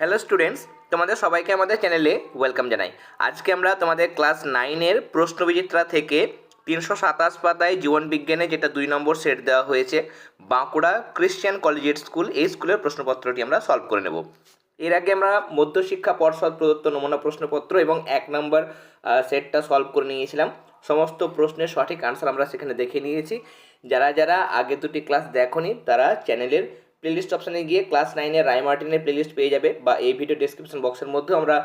Hello students, তোমাদের সবাইকে আমাদের চ্যানেলে ওয়েলকাম জানাই। আজকে আমরা তোমাদের ক্লাস নাইনের প্রশ্নবিচিত্রা থেকে তিনশো সাতাশ পাতায় জীবনবিজ্ঞানে যেটা দুই নম্বর সেট দেওয়া হয়েছে, বাঁকুড়া ক্রিশ্চিয়ান কলেজিয়েট স্কুল, এই স্কুলের প্রশ্নপত্রটি আমরা সলভ করে নেব। এর আগে আমরা মধ্যশিক্ষা পর্ষদ প্রদত্ত নমুনা প্রশ্নপত্র এবং এক নম্বর সেটটা সলভ করে নিয়েছিলাম। সমস্ত প্রশ্নের সঠিক আনসার আমরা সেখানে দেখে নিয়েছি। যারা যারা আগে দুটি ক্লাস দেখনি, তারা চ্যানেলের প্লেলিস্ট অপশানে গিয়ে ক্লাস নাইনের রায় মার্টিনের প্লেলিস্ট পেয়ে যাবে বা এই ভিডিও ডেসক্রিপশন বক্সের মধ্যে আমরা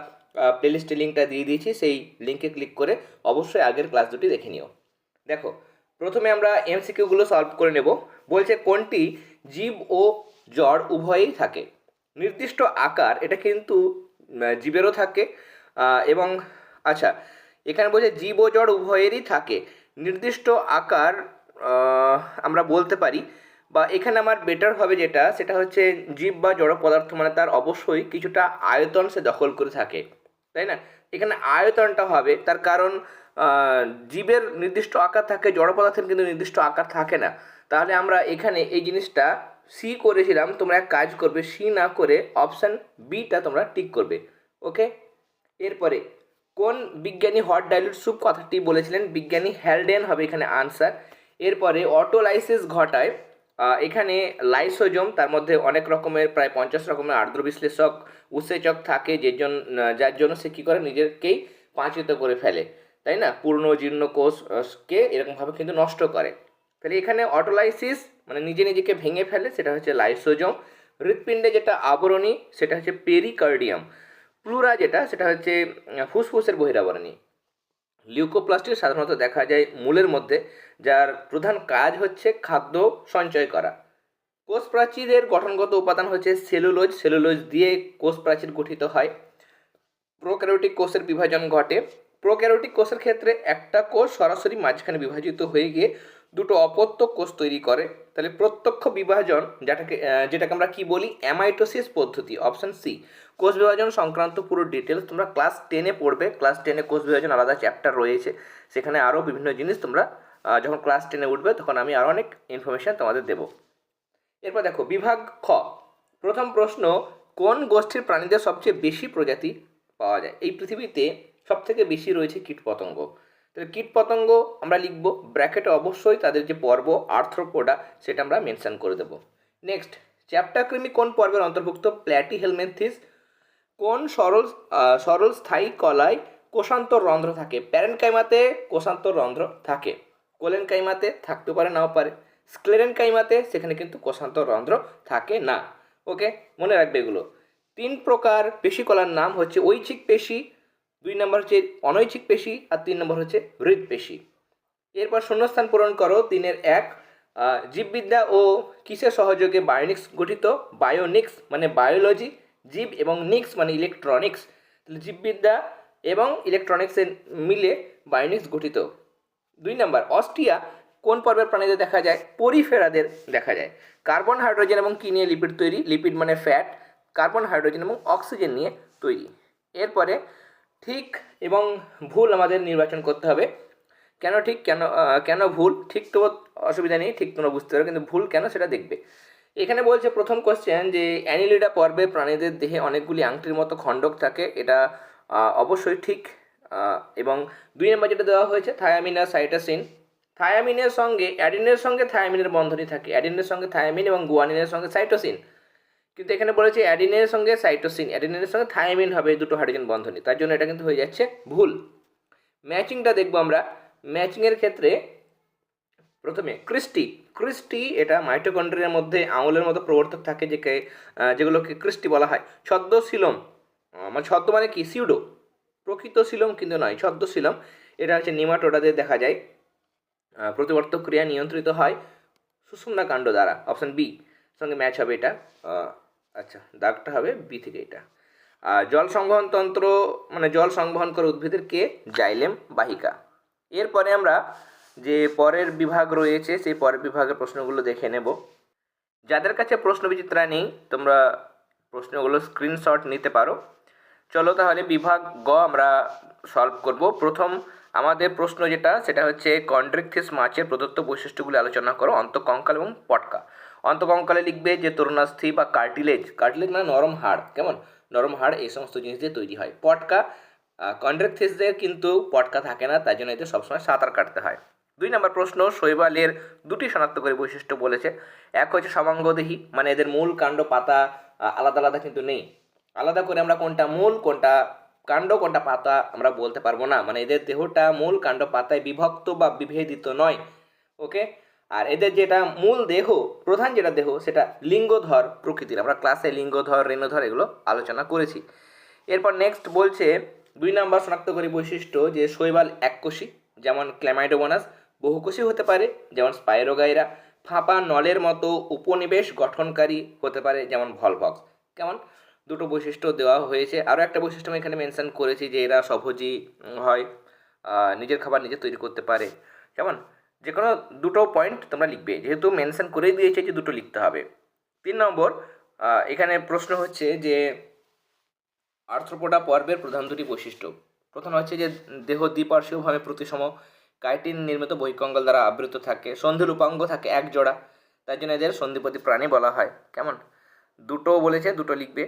প্লেলিস্টের লিঙ্কটা দিয়ে দিয়েছি, সেই লিঙ্কে ক্লিক করে অবশ্যই আগের ক্লাস দুটি দেখে নিও। দেখো, প্রথমে আমরা এমসিকিউগুলো সলভ করে নেব। বলছে কোনটি জীব ও জড় উভয়েই থাকে। নির্দিষ্ট আকার, এটা কিন্তু জীবেরও থাকে এবং আচ্ছা এখানে বলছে জীব ও জড় উভয়েরই থাকে। নির্দিষ্ট আকার আমরা বলতে পারি বা এখানে আমার বেটার হবে যেটা, সেটা হচ্ছে জীব বা জড় পদার্থ মানে তার অবশ্যই কিছুটা আয়তন সে দখল করে থাকে, তাই না? এখানে আয়তনটা হবে, তার কারণ জীবের নির্দিষ্ট আকার থাকে, জড় পদার্থের কিন্তু নির্দিষ্ট আকার থাকে না। তাহলে আমরা এখানে এই জিনিসটা সি করেছিলাম, তোমরা এক কাজ করবে সি না করে অপশান বিটা তোমরা টিক করবে ওকে এরপরে, কোন বিজ্ঞানী হট ডাইলুট স্যুপ কথাটি বলেছিলেন? বিজ্ঞানী হ্যালডেন হবে এখানে আনসার এরপরে অটোলাইসিস ঘটায় এখানে লাইসোজোম, তার মধ্যে অনেক রকমের, প্রায় পঞ্চাশ রকমের আর্দ্র বিশ্লেষক, উৎসেচক থাকে, যে জন যার জন্য সে কী করে? নিজেকেই পাঁচিত করে ফেলে, তাই না? পূর্ণ জীর্ণ কোষকে এরকমভাবে কিন্তু নষ্ট করে। তাহলে এখানে অটোলাইসিস মানে নিজে নিজেকে ভেঙে ফেলে, সেটা হচ্ছে লাইসোজোম। হৃৎপিণ্ডে যেটা আবরণী, সেটা হচ্ছে পেরিকার্ডিয়াম। প্লুরা যেটা, সেটা হচ্ছে ফুসফুসের বহিরাবরণী। লিউকোপ্লাস্টিক সাধারণত দেখা যায় মূলের মধ্যে, যার প্রধান কাজ হচ্ছে খাদ্য সঞ্চয় করা। কোষ প্রাচীরের গঠনগত উপাদান হচ্ছে সেলুলোজ। সেলুলোজ দিয়ে কোষ প্রাচীর গঠিত হয়। প্রোক্যারোটিক কোষের বিভাজন ঘটে। প্রোক্যারোটিক কোষের ক্ষেত্রে একটা কোষ সরাসরি মাঝখানে বিভাজিত হয়ে গিয়ে দুটো অপত্য কোষ তৈরি করে। তাহলে প্রত্যক্ষ বিভাজন, যেটাকে যেটাকে আমরা কি বলি? অ্যামাইটোসিস পদ্ধতি, অপশন সি। কোষ বিভাজন সংক্রান্ত পুরো ডিটেলস তোমরা ক্লাস টেনে পড়বে। ক্লাস টেনে কোষ বিভাজন আলাদা চ্যাপ্টার রয়েছে। সেখানে আরও বিভিন্ন জিনিস তোমরা যখন ক্লাস টেনে উঠবে, তখন আমি আরও অনেক ইনফরমেশান তোমাদের দেবো। এরপর দেখো, বিভাগ খ। প্রথম প্রশ্ন, কোন গোষ্ঠীর প্রাণীদের সবচেয়ে বেশি প্রজাতি পাওয়া যায়? এই পৃথিবীতে সব থেকে বেশি রয়েছে কীটপতঙ্গ। তাহলে কীটপতঙ্গ আমরা লিখব ব্র্যাকেটে অবশ্যই তাদের যে পর্ব আর্থ্রোপোডা সেটা আমরা মেনশন করে দেবো। নেক্সট চ্যাপ্টার কৃমি কোন পর্বের অন্তর্ভুক্ত? প্ল্যাটি হেলমেন্থিস কোন সরল সরল স্থায়ী কলায় কোষান্তর রন্ধ্র থাকে? প্যারেনকাইমাতে কোষান্তর রন্ধ্র থাকে। কোলেনকাইমাতে থাকতে পারে, নাও পারে। স্ক্লেরেনকাইমাতে সেখানে কিন্তু কোষান্তর রন্ধ্র থাকে না। ওকে, মনে রাখবে এগুলো। তিন প্রকার পেশি কলার নাম হচ্ছে ঐচ্ছিক পেশি, দুই নম্বর হচ্ছে অনৈচ্ছিক পেশি, আর তিন নম্বর হচ্ছে হৃদপেশি এরপর শূন্যস্থান পূরণ করো, তিনের এক জীববিদ্যা ও কিসের সহযোগে বায়োনিক্স গঠিত? বায়োনিক্স মানে বায়োলজি জীব এবং নিক্স মানে ইলেকট্রনিক্স তাহলে জীববিদ্যা এবং ইলেকট্রনিক্সের মিলে বায়োনিক্স গঠিত। দুই নাম্বার, অস্ট্রিয়া কোন পর্বের প্রাণীদের দেখা যায়? পরিফেরাদের দেখা যায়। কার্বন, হাইড্রোজেন এবং কি নিয়ে লিপিড তৈরি? লিপিড মানে ফ্যাট কার্বন, হাইড্রোজেন এবং অক্সিজেন নিয়ে তৈরি। এরপরে ঠিক এবং ভুল আমাদের নির্বাচন করতে হবে। কেন ঠিক? কেন কেন ভুল? ঠিক তো অসুবিধা নেই, ঠিক তোমরা বুঝতে পারো, কিন্তু ভুল কেন সেটা দেখবে। এখানে বলছে প্রথম কোশ্চেন যে, অ্যানিলিডা পর্বে প্রাণীদের দেহে অনেকগুলি আংটির মতো খণ্ডক থাকে, এটা অবশ্যই ঠিক এবং দুই নম্বর যেটা দেওয়া হয়েছে থায়ামিন সাইটোসিন থায়ামিনের সঙ্গে, অ্যাডিনের সঙ্গে থায়ামিনের বন্ধনই থাকে, অ্যাডিনের সঙ্গে থায়ামিন এবং গুয়ানিনের সঙ্গে সাইটোসিন। কিন্তু এখানে বলেছে অ্যাডিনের সঙ্গে সাইটোসিন, অ্যাডিনের সঙ্গে থায়ামিন হবে, দুটো হাইড্রোজেন বন্ধনী, তার জন্য এটা কিন্তু হয়ে যাচ্ছে ভুল। ম্যাচিংটা দেখব আমরা, ম্যাচিংয়ের ক্ষেত্রে প্রথমে ক্রিস্টি ক্রিস্টি এটা মাইটোকন্ড্রিয়ার মধ্যে আঙুলের মতো প্রবর্তক থাকে যে যেগুলোকে ক্রিস্টি বলা হয়। ছদ্মশিলম আমার ছদ্ম মানে কি? সিউডো। প্রকৃত শিলম কিন্তু নয় ছদ্মশিলম এটা হচ্ছে নিমাটোডাদের দেখা যায়। প্রতিবর্তক ক্রিয়া নিয়ন্ত্রিত হয় সুষুম্না কাণ্ড দ্বারা, অপশন বি। সঙ্গে ম্যাচ হবে এটা। আচ্ছা দাগটা হবে বি থেকে এটা। আর জল সংবহন তন্ত্র মানে জল সংবহন করে উদ্ভিদের কে? জাইলেম বাহিকা। এরপরে আমরা যে পরের বিভাগ রয়েছে, সেই পরের বিভাগের প্রশ্নগুলো দেখে নেব। যাদের কাছে প্রশ্ন বিচিত্রা নেই, তোমরা প্রশ্নগুলো স্ক্রিনশট নিতে পারো। চলো তাহলে বিভাগ গ আমরা সলভ করব। প্রথম আমাদের প্রশ্ন যেটা, সেটা হচ্ছে কন্ড্রিকথিস মাছের প্রদত্ত বৈশিষ্ট্যগুলি আলোচনা করো, অন্তঃকঙ্কাল এবং পটকা। অন্তকঙ্কালে লিখবে যে তরুণাস্থি বা কার্টিলেজ কার্টিলেজ মানে নরম হাড়, কেমন? নরম হাড় এই সমস্ত জিনিস দিয়ে তৈরি হয়। পটকা কন্ড্রেকথিসদের কিন্তু পটকা থাকে না, তাই জন্য এদের সবসময় সাঁতার কাটতে হয়। দুই নম্বর প্রশ্ন শৈবালের দুটি শনাক্তকারী বৈশিষ্ট্য বলেছে। এক হচ্ছে সমাঙ্গদেহী মানে এদের মূল কাণ্ড, পাতা আলাদা আলাদা কিন্তু নেই। আলাদা করে আমরা কোনটা মূল, কোনটা কাণ্ড, কোনটা পাতা আমরা বলতে পারব না। মানে এদের দেহটা মূল কাণ্ড, পাতায় বিভক্ত বা বিভেদিত নয়। ওকে আর এদের যেটা মূল দেহ, প্রধান যেটা দেহ, সেটা লিঙ্গধর প্রকৃতির। আমরা ক্লাসে লিঙ্গধর, রেণুধর এগুলো আলোচনা করেছি। এরপর নেক্সট বলছে, দুই নম্বর শনাক্তকারী বৈশিষ্ট্য যে শৈবাল এককোষী যেমন ক্ল্যামাইডোমোনাস বহুকোষী হতে পারে যেমন স্পাইরোগাইরা ফাঁপা নলের মতো উপনিবেশ গঠনকারী হতে পারে যেমন ভলভক্স। কেমন? দুটো বৈশিষ্ট্য দেওয়া হয়েছে। আরও একটা বৈশিষ্ট্য আমি এখানে মেনশন করেছি যে এরা সহজী উম, হয় নিজের খাবার নিজে তৈরি করতে পারে। কেমন? যে কোনো দুটো পয়েন্ট তোমরা লিখবে। যেহেতু মেনশন করেই দিয়েছে যে দুটো লিখতে হবে। তিন নম্বর এখানে প্রশ্ন হচ্ছে যে আর্থ্রোপোডা পর্বের প্রধান দুটি বৈশিষ্ট্য। প্রথম হচ্ছে যে দেহ দ্বিপার্শ্বীয়ভাবে প্রতিসম কাইটিন নির্মিত বহিকঙ্গল দ্বারা আবৃত থাকে, সন্ধি রূপাঙ্গ থাকে এক জোড়া। তাই জন্য এদের সন্ধিপতি প্রাণী বলা হয়। কেমন? দুটো বলেছে, দুটো লিখবে।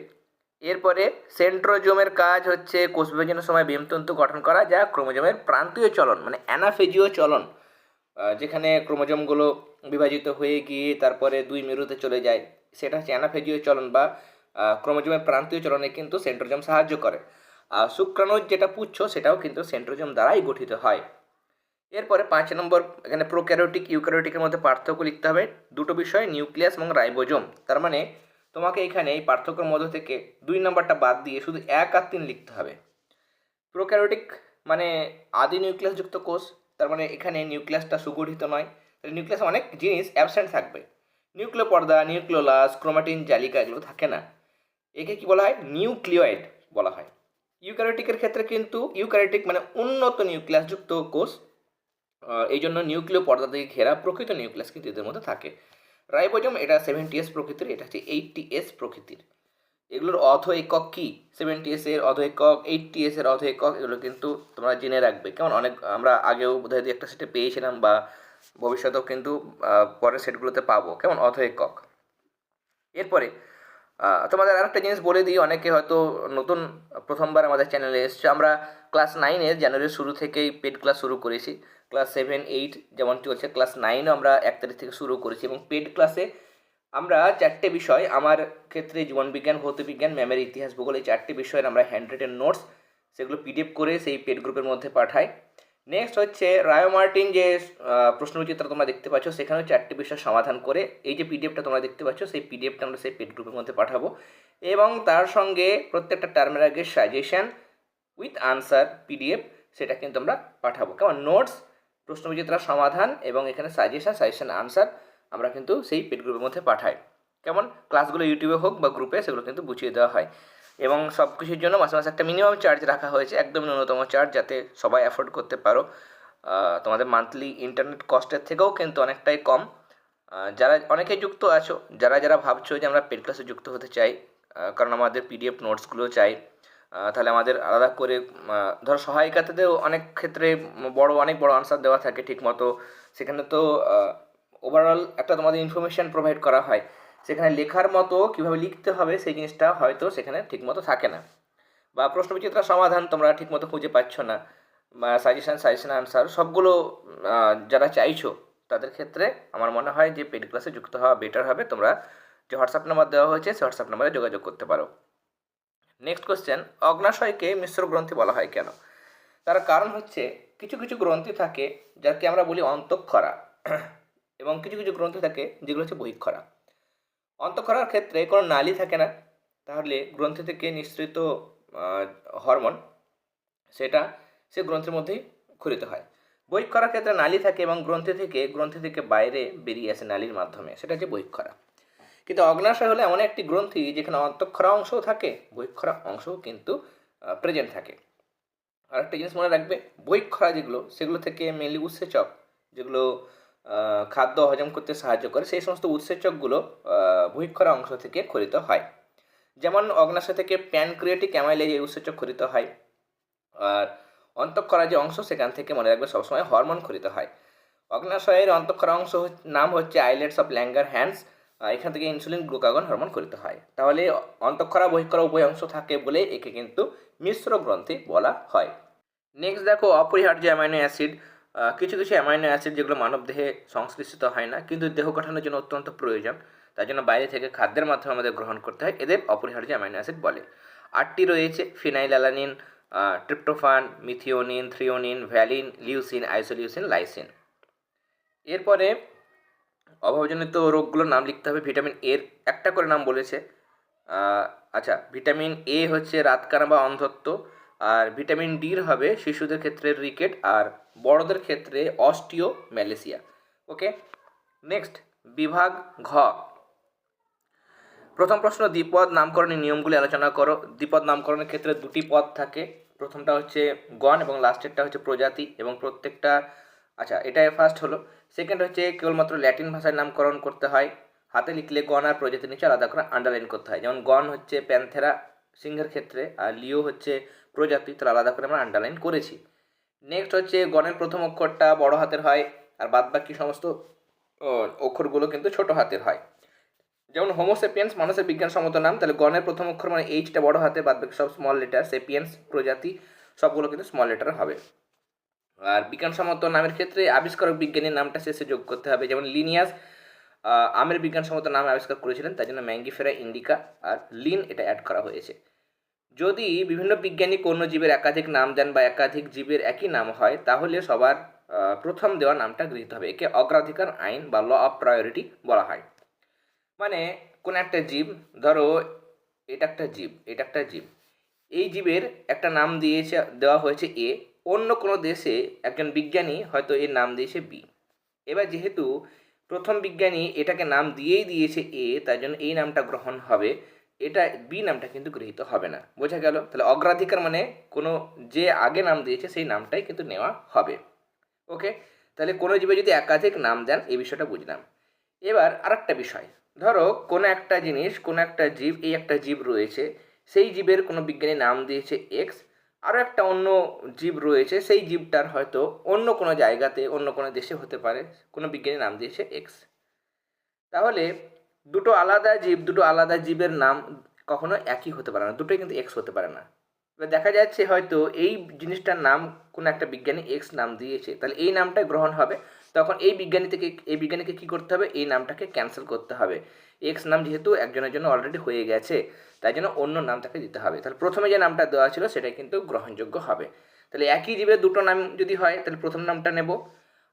এরপরে সেন্ট্রোজোমের কাজ হচ্ছে কোষ বিভাজনের সময় বিমতন্তু গঠন করা, যা ক্রোমোজোমের প্রান্তীয় চলন মানে অ্যানাফেজিও চলন। যেখানে ক্রোমোজোমগুলো বিভাজিত হয়ে গিয়ে তারপরে দুই মেরুতে চলে যায়, সেটা হচ্ছে অ্যানাফেজিও চলন বা ক্রোমোজোমের প্রান্তীয় চলনে কিন্তু সেন্ট্রোজোম সাহায্য করে। আর শুক্রাণুর যেটা পুচ্ছ, সেটাও কিন্তু সেন্ট্রোজোম দ্বারাই গঠিত হয়। এরপরে পাঁচ নম্বর, এখানে প্রোক্যারোটিক ইউক্যারোটিকের মধ্যে পার্থক্য লিখতে হবে। দুটো বিষয় নিউক্লিয়াস এবং রাইবোজোম তার মানে তোমাকে এখানে এই পার্থক্যের মধ্য থেকে দুই নম্বরটা বাদ দিয়ে শুধু এক আর তিন লিখতে হবে। প্রোক্যারোটিক মানে আদি নিউক্লিয়াসযুক্ত কোষ, তার মানে এখানে নিউক্লিয়াসটা সুগঠিত নয়। তাহলে নিউক্লিয়াস অনেক জিনিস অ্যাবসেন্ট থাকবে। নিউক্লিয় পর্দা নিউক্লিওলাস ক্রোমাটিন জালিকা এগুলো থাকে না। একে কি বলা হয়? নিউক্লিয়েড বলা হয়। ইউক্যারিটিকের ক্ষেত্রে কিন্তু ইউক্যারিটিক মানে উন্নত নিউক্লিয়াসযুক্ত কোষ। এই জন্য নিউক্লিয় পর্দা থেকে ঘেরা প্রকৃত নিউক্লিয়াস কিন্তু এদের মধ্যে থাকে। রাইবোজোম এটা সেভেন্টি এস প্রকৃতির, এটা হচ্ছে এইটটি এস প্রকৃতির। এগুলোর অধ একক কী? সেভেন্টি এস এর অধ একক এইটটি এস এর অধ একক, এগুলো কিন্তু তোমরা জেনে রাখবে। কেমন? অনেক, আমরা আগেও বোধহয় একটা সেটে পেয়েছিলাম বা ভবিষ্যতেও কিন্তু পরের সেটগুলোতে পাবো। কেমন? অধ একক। এরপরে তোমাদের আরেকটা জিনিস বলে দিই, অনেকে হয়তো নতুন প্রথমবার আমাদের চ্যানেলে এসছে। আমরা ক্লাস নাইনে জানুয়ারির শুরু থেকেই পেড ক্লাস শুরু করেছি। ক্লাস সেভেন এইট যেমন চলছে ক্লাস নাইনও আমরা এক তারিখ থেকে শুরু করেছি এবং পেড ক্লাসে আমরা চারটে বিষয় আমার ক্ষেত্রে জীবনবিজ্ঞান ভৌতবিজ্ঞান ম্যামের ইতিহাস ভূগোল এই চারটে বিষয়ের আমরা হ্যান্ড রিটেন নোটস সেগুলো পিডিএফ করে সেই পেড গ্রুপের মধ্যে পাঠাই। নেক্সট হচ্ছে রায় মার্টিন যে আহ, প্রশ্নবিচিত্র তোমরা দেখতে পাচ্ছ সেখানেও চারটি বিষয় সমাধান করে এই যে পিডিএফটা তোমরা দেখতে পাচ্ছ সেই পিডিএফটা আমরা সেই পেড গ্রুপের মধ্যে পাঠাবো। এবং তার সঙ্গে প্রত্যেকটা টার্মের আগে সাজেশন উইথ আনসার পিডিএফ সেটা কিন্তু আমরা পাঠাবো। কেমন? নোটস প্রশ্নবিচিত্রা সমাধান এবং এখানে সাজেশন সাজেশন আনসার আমরা কিন্তু সেই পেড গ্রুপের মধ্যে পাঠাই। কেমন? ক্লাসগুলো ইউটিউবে হোক বা গ্রুপে সেগুলো কিন্তু বুঝিয়ে দেওয়া হয়। এবং সব কিছুর জন্য মাসে মাসে একটা মিনিমাম চার্জ রাখা হয়েছে একদম ন্যূনতম চার্জ যাতে সবাই অ্যাফোর্ড করতে পারো। তোমাদের মান্থলি ইন্টারনেট কস্টের থেকেও কিন্তু অনেকটাই কম। যারা, অনেকে যুক্ত আছো, যারা যারা ভাবছ যে আমরা পেড ক্লাসে যুক্ত হতে চাই কারণ আমাদের পিডিএফ নোটসগুলো চাই তাহলে আমাদের আলাদা করে ধরো সহায়িকাতেও অনেক ক্ষেত্রে বড়, অনেক বড় আনসার দেওয়া থাকে ঠিকমতো। সেখানে তো ওভারঅল একটা তোমাদের ইনফরমেশান প্রোভাইড করা হয়। সেখানে লেখার মতো কীভাবে লিখতে হবে সেই জিনিসটা হয়তো সেখানে ঠিকমতো থাকে না। বা প্রশ্ন প্রশ্নবিচিত্র সমাধান তোমরা ঠিকমতো খুঁজে পাচ্ছ না। বা সাজেশান সাজেশান আনসার সবগুলো যারা চাইছো তাদের ক্ষেত্রে আমার মনে হয় যে পেড ক্লাসে যুক্ত হওয়া বেটার হবে। তোমরা যে হোয়াটসঅ্যাপ নাম্বার দেওয়া হয়েছে সেই হোয়াটসঅ্যাপ নাম্বারে যোগাযোগ করতে পারো। নেক্সট কোশ্চেন অগ্নাশয়কে মিশ্র গ্রন্থি বলা হয় কেন? তার কারণ হচ্ছে, কিছু কিছু গ্রন্থি থাকে যাকে আমরা বলি অন্তঃক্ষরা এবং কিছু কিছু গ্রন্থি থাকে যেগুলো হচ্ছে বহিক্ষরা। অন্তঃক্ষরার ক্ষেত্রে কোনো নালি থাকে না, তাহলে গ্রন্থি থেকে নিঃসৃত হরমোন সেটা সে গ্রন্থির মধ্যেই ক্ষরিত হয়। বহিক্ষরার ক্ষেত্রে নালি থাকে এবং গ্রন্থি থেকে গ্রন্থি থেকে বাইরে বেরিয়ে আসে নালির মাধ্যমে, সেটা হচ্ছে বহিক্ষরা। কিন্তু অগ্নাশয় হলো এমন একটি গ্রন্থি যেখানে অন্তঃক্ষরা অংশও থাকে, বহিক্ষরা অংশও কিন্তু প্রেজেন্ট থাকে। আর একটা জিনিস মনে রাখবে, বহিক্ষরা যেগুলো, সেগুলো থেকে মেনলি উৎসেচক, যেগুলো খাদ্য হজম করতে সাহায্য করে, সেই সমস্ত উৎসেচকগুলো বহিক্ষরা অংশ থেকে খরিত হয়। যেমন অগ্নাশয় থেকে প্যানক্রিয়েটিক অ্যামাইলেজ এই উৎসেচক খরিত হয়, আর অন্তঃক্ষরা যে অংশ, সেখান থেকে মনে রাখবে সবসময় হরমোন খরিত হয়। অগ্নাশয়ের অন্তঃক্ষরা অংশ নাম হচ্ছে আইলেটস অফ ল্যাঙ্গার হ্যান্ডস এখান থেকে ইনসুলিন গ্লুকাগন হরমোন করিত হয়। তাহলে অন্তঃক্ষরা, বহিঃক্ষরা উভয় অংশ থাকে বলে একে কিন্তু মিশ্র গ্রন্থি বলা হয়। নেক্সট দেখো, অপরিহার্য অ্যামাইনো অ্যাসিড কিছু কিছু অ্যামাইনো অ্যাসিড যেগুলো মানব দেহে সংশ্লিষ্ট হয় না, কিন্তু দেহ গঠনের জন্য অত্যন্ত প্রয়োজন। তার জন্য বাইরে থেকে খাদ্যের মাধ্যমে আমাদের গ্রহণ করতে হয়, এদের অপরিহার্য অ্যামাইনো অ্যাসিড বলে। আটটি রয়েছে phenylalanine tryptophan methionine threonine valine leucine isoleucine lysine এরপরে অভাবজনিত রোগগুলোর নাম লিখতে হবে, ভিটামিন এর একটা করে নাম বলেছে। আচ্ছা ভিটামিন এ হচ্ছে রাতকানা বা অন্ধত্ব, আর ভিটামিন ডির হবে শিশুদের ক্ষেত্রে রিকেট, আর বড়দের ক্ষেত্রে অস্টিও ম্যালেসিয়া ওকে, নেক্সট, বিভাগ ঘ। প্রথম প্রশ্ন, দ্বিপদ নামকরণের নিয়মগুলি আলোচনা করো। দ্বিপদ নামকরণের ক্ষেত্রে দুটি পদ থাকে। প্রথমটা হচ্ছে গণ এবং লাস্টেরটা হচ্ছে প্রজাতি এবং প্রত্যেকটা আচ্ছা এটাই ফার্স্ট হলো। সেকেন্ড হচ্ছে কেবলমাত্র ল্যাটিন ভাষায় নামকরণ করতে হয়। হাতে লিখলে গণ আর প্রজাতির নিচে আলাদা করে আন্ডারলাইন করতে হয়। যেমন গণ হচ্ছে প্যান্থেরা সিংহের ক্ষেত্রে আর লিও হচ্ছে প্রজাতি, তাহলে আলাদা করে আমরা আন্ডারলাইন করেছি। নেক্সট হচ্ছে গণের প্রথম অক্ষরটা বড় হাতের হয় আর বাদ বাকি সমস্ত অক্ষরগুলো কিন্তু ছোট হাতের হয়। যেমন হোমোসেপিয়েন্স মানুষের বিজ্ঞানসম্মত নাম, তাহলে গণের প্রথম অক্ষর মানে এইচটা বড় হাতে বাদ বাকি সব স্মল লেটার সেপিয়েন্স প্রজাতি, সবগুলো কিন্তু স্মল লেটার হবে। আর বিজ্ঞানসম্মত নামের ক্ষেত্রে আবিষ্কারক বিজ্ঞানীর নামটা শেষে যোগ করতে হবে। যেমন লিনিয়াস আমের বিজ্ঞানসম্মত নাম আবিষ্কার করেছিলেন, তার জন্য ম্যাঙ্গিফেরা, ইন্ডিকা আর লিন এটা অ্যাড করা হয়েছে। যদি বিভিন্ন বিজ্ঞানী কোনো জীবের একাধিক নাম দেন বা একাধিক জীবের একই নাম হয়, তাহলে সবার প্রথম দেওয়া নামটা গৃহীত হবে। একে অগ্রাধিকার আইন বা ল অফ প্রায়োরিটি বলা হয়। মানে কোন একটা জীব, ধরো এটা একটা জীব, এটা একটা জীব। এই জীবের একটা নাম দিয়েছে, দেওয়া হয়েছে এ অন্য কোনো দেশে একজন বিজ্ঞানী হয়তো এর নাম দিয়েছে বি। এবার যেহেতু প্রথম বিজ্ঞানী এটাকে নাম দিয়েই দিয়েছে এ তার জন্য এই নামটা গ্রহণ হবে। এটা বি নামটা কিন্তু গৃহীত হবে না। বোঝা গেল? তাহলে অগ্রাধিকার মানে কোনো যে আগে নাম দিয়েছে সেই নামটাই কিন্তু নেওয়া হবে। ওকে? তাহলে কোনো জীবে যদি একাধিক নাম দেন, এই বিষয়টা বুঝলাম। এবার আরেকটা বিষয়। ধরো কোনো একটা জিনিস, কোনো একটা জীব, এই একটা জীব রয়েছে, সেই জীবের কোনো বিজ্ঞানী নাম দিয়েছে এক্স আরও একটা অন্য জীব রয়েছে, সেই জীবটার হয়তো অন্য কোনো জায়গাতে, অন্য কোনো দেশে হতে পারে, কোনো বিজ্ঞানী নাম দিয়েছে এক্স তাহলে দুটো আলাদা জীব, দুটো আলাদা জীবের নাম কখনো একই হতে পারে না, দুটোই কিন্তু এক্স হতে পারে না। এবার দেখা যাচ্ছে হয়তো এই জিনিসটার নাম কোনো একটা বিজ্ঞানী এক্স নাম দিয়েছে, তাহলে এই নামটা গ্রহণ হবে, তখন এই বিজ্ঞানী থেকে, এই বিজ্ঞানীকে কী করতে হবে? এই নামটাকে ক্যান্সেল করতে হবে। এক্স নাম যেহেতু একজনের জন্য অলরেডি হয়ে গেছে, তাই জন্য অন্য নাম তাকে দিতে হবে। তাহলে প্রথমে যে নামটা দেওয়া ছিল সেটাই কিন্তু গ্রহণযোগ্য হবে। তাহলে একই জীবের দুটো নাম যদি হয়, তাহলে প্রথম নামটা নেব।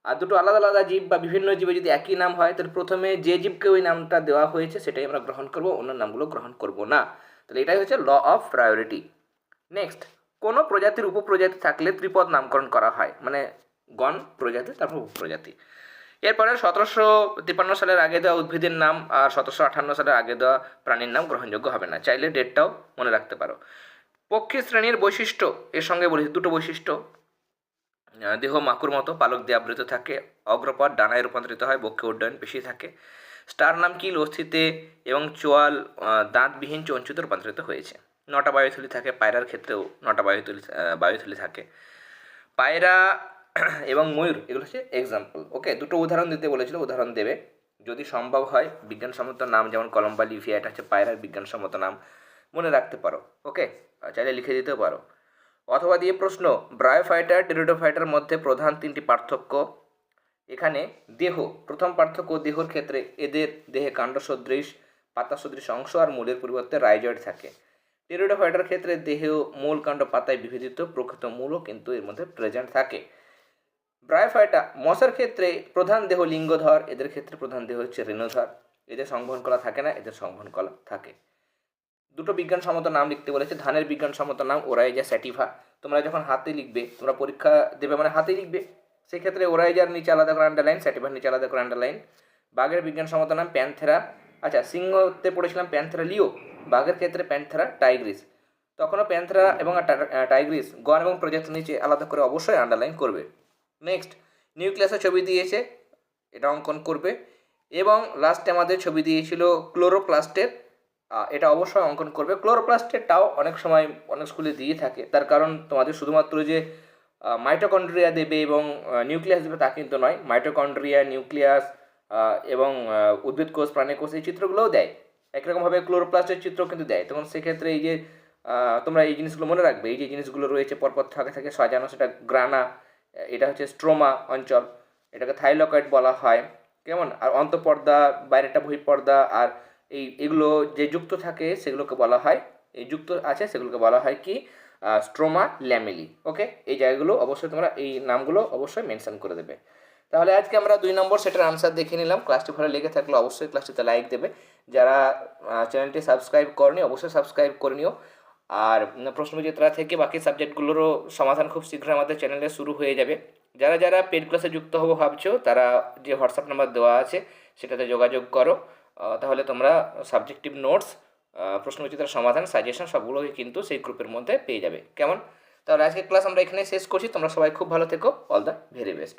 আর দুটো আলাদা আলাদা জীব বা বিভিন্ন জীবে যদি একই নাম হয়, তাহলে প্রথমে যে জীবকে ওই নামটা দেওয়া হয়েছে সেটাই আমরা গ্রহণ করব, অন্য নামগুলো গ্রহণ করব না। তাহলে এটাই হচ্ছে ল অফ প্রায়োরিটি নেক্সট কোনো প্রজাতির উপপ্রজাতি থাকলে ত্রিপদ নামকরণ করা হয়? মানে গণ প্রজাতি, তারপর উপপ্রজাতি। এরপরে সতেরোশো তিপ্পান্ন সালের আগে দেওয়া উদ্ভিদের নাম আর সতেরোশো আঠান্ন সালের আগে দেওয়া প্রাণীর নাম গ্রহণযোগ্য হবে না। চাইলে ডেটটাও মনে রাখতে পারো। পক্ষী শ্রেণির বৈশিষ্ট্য, এর সঙ্গে বলেছি দুটো বৈশিষ্ট্য। দেহ মাকুর মতো, পালক দিয়ে আবৃত থাকে অগ্রপদ ডানায় রূপান্তরিত হয়, বক্ষে উড্ডয়ন বেশি থাকে। স্টার নাম কিল, অস্থিতে এবং চোয়াল দাঁতবিহীন চঞ্চুতে রূপান্তরিত হয়েছে। নটা বায়ুথলি থাকে, পায়রার ক্ষেত্রেও নটা বায়ুথলি বায়ুথলি থাকে। পায়রা এবং ময়ূর, এগুলো হচ্ছে এক্সাম্পল ওকে দুটো উদাহরণ দিতে বলেছিল, উদাহরণ দেবে। যদি সম্ভব হয়, বিজ্ঞানসম্মত নাম যেমন কলম্বা লিভিয়া এটা হচ্ছে পায়রার বিজ্ঞানসম্মত নাম। মনে রাখতে পারো ওকে চাইলে লিখে দিতেও পারো। অথবা দিয়ে প্রশ্ন ব্রায়োফাইটার টেরিডোফাইটার মধ্যে প্রধান তিনটি পার্থক্য। এখানে দেহ, প্রথম পার্থক্য দেহর ক্ষেত্রে এদের দেহে কাণ্ড সদৃশ, পাতা সদৃশ অংশ আর মূলের পরিবর্তে রাইজয়েড থাকে। টেরিডোফাইটার ক্ষেত্রে দেহ মূল কাণ্ড পাতায় বিভেদিত, প্রকৃত মূলও কিন্তু এর মধ্যে প্রেজেন্ট থাকে। ব্রায়োফাইটা মশার ক্ষেত্রে প্রধান দেহ লিঙ্গধর, এদের ক্ষেত্রে প্রধান দেহ হচ্ছে রেণুধর। এদের সংবহন কলা থাকে না, এদের সংবহন কলা থাকে। দুটো বিজ্ঞানসম্মত নাম লিখতে বলেছে, ধানের বিজ্ঞানসম্মত নাম ওরাইজা স্যাটিভা। তোমরা যখন হাতে লিখবে, তোমরা পরীক্ষা দেবে মানে হাতে লিখবে, সেক্ষেত্রে ওরাইজার নিচে আলাদা করে আন্ডারলাইন স্যাটিভার নিচে আলাদা করে আন্ডারলাইন বাঘের বিজ্ঞানসম্মত নাম প্যান্থেরা। আচ্ছা সিংহতে পড়েছিলাম প্যান্থেরা লিও, বাঘের ক্ষেত্রে প্যান্থেরা টাইগ্রিস। তখনও প্যান্থেরা এবং টাইগ্রিস, গণ এবং প্রজাতির নিচে আলাদা করে অবশ্যই আন্ডারলাইন করবে। নেক্সট নিউক্লিয়াসের ছবি দিয়েছে, এটা অঙ্কন করবে। এবং লাস্টে আমাদের ছবি দিয়েছিল ক্লোরোপ্লাস্টের এটা অবশ্যই অঙ্কন করবে। ক্লোরোপ্লাস্টেরটাও অনেক সময় অনেক স্কুলে দিয়ে থাকে। তার কারণ তোমাদের শুধুমাত্র যে মাইটোকন্ড্রিয়া দেবে এবং নিউক্লিয়াস দেবে তা কিন্তু নয় মাইটোকন্ড্রিয়া নিউক্লিয়াস এবং উদ্ভিদ কোষ, প্রাণী কোষ এই চিত্রগুলোও দেয়। একরকমভাবে ক্লোরোপ্লাস্টের চিত্র কিন্তু দেয়। তখন সেক্ষেত্রে এই যে তোমরা এই জিনিসগুলো মনে রাখবে, এই যে জিনিসগুলো রয়েছে, পরপর থাকে থাকে সাজানো, সেটা গ্রানা এটা হচ্ছে স্ট্রোমা অঞ্চল। এটাকে থাইলকয়েড বলা হয়। কেমন? আর অন্তঃপর্দা বাইরেটা বহিঃপর্দা, আর এই এগুলো যে যুক্ত থাকে সেগুলোকে বলা হয়। এই যুক্ত আছে সেগুলোকে বলা হয় কি? Stroma lamellae. ওকে? এই জায়গাগুলো অবশ্যই তোমরা এই নামগুলো অবশ্যই মেনশন করে দেবে। তাহলে আজকে আমরা দুই নম্বর সেটার আনসার দেখে নিলাম। ক্লাসটি ভালো লেগে থাকলে অবশ্যই ক্লাসটিতে লাইক দেবে। যারা চ্যানেলটি সাবস্ক্রাইব করনি, অবশ্যই সাবস্ক্রাইব করে নিও। আর উম, প্রশ্নবিচিত্রা থেকে বাকি সাবজেক্টগুলোরও সমাধান খুব শীঘ্রই আমাদের চ্যানেলে শুরু হয়ে যাবে। যারা যারা পেড ক্লাসে যুক্ত হব ভাবছ তারা যে হোয়াটসঅ্যাপ নাম্বার দেওয়া আছে সেটাতে যোগাযোগ করো। তাহলে তোমরা সাবজেক্টিভ নোটস প্রশ্নবিচিত্রার সমাধান সাজেশন সবগুলোই কিন্তু সেই গ্রুপের মধ্যে পেয়ে যাবে। কেমন? তাহলে আজকে ক্লাস আমরা এখানে শেষ করছি। তোমরা সবাই খুব ভালো থেকো। All the very best